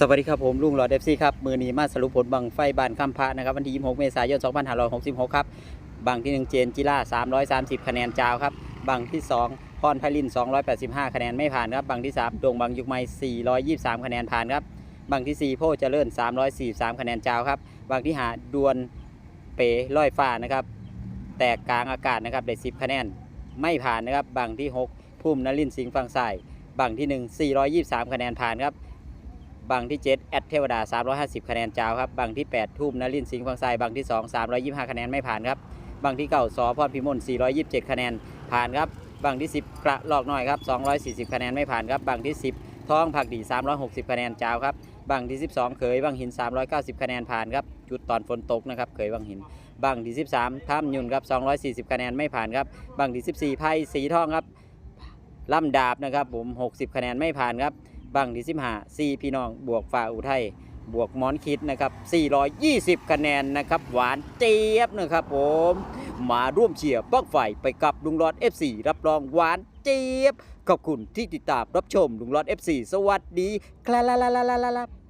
สวัสดีครับผมลุงหลอดเอฟซี่ครับ มือนีมาสรุปผลบังไฟบานคำพระนะครับ วันที่ 26 เมษายน 2566 ครับ บังที่ 1 เจนจิล่า 330 คะแนนจาวครับ บังที่ 2 พรไพลิน 285 คะแนนไม่ผ่านครับ บังที่ 3ดวงบังยุกไม423 คะแนนผ่านครับ บังที่ 4 โพเจริญ 343 คะแนนจาวครับ บังที่ 5 ดวนเป๋ลอยฟ้านะครับ แตกกลางอากาศนะครับได้ 10 คะแนนไม่ผ่านนะครับ บังที่ 6 พุ่มนลินสิงห์ฝั่งซ้ายบังที่ 1 423 คะแนนผ่านครับ บังที่ 7 แอดเทวดา 350 คะแนนจาวครับ บังที่ 8 ทุ่มนลินสิงห์ฟังไซบังที่ 2 325 คะแนนไม่ผ่านครับ บังที่9สอพรพิมล427 คะแนนผ่านครับ บังที่ 10 กระหลอกน้อยครับ 240 คะแนนไม่ผ่านครับ บังที่ 10 ท้องผักดี 360 คะแนนจาวครับ บังที่ 12 เขยบังหิน 390 คะแนนผ่านครับ จุดตอนฝนตกนะครับ เขยบังหิน บังที่ 13ถ้ำยุนครับ 240 คะแนนไม่ผ่านครับ บังที่ 14ไพ่สีทองครับล่ำดาบนะครับผม60 คะแนนไม่ผ่านครับ บังที่15 4พี่น้องบวกฝ่าอุทัยบวกมอนคิดนะครับ 420 คะแนนนะครับ หวานเจี๊ยบนะครับผม มาร่วมเชียร์ปลั๊กไฟไปกับลุงรอด F4 รับรองหวานเจี๊ยบ ขอบคุณที่ติดตามรับชมลุงรอด F4 สวัสดีครับ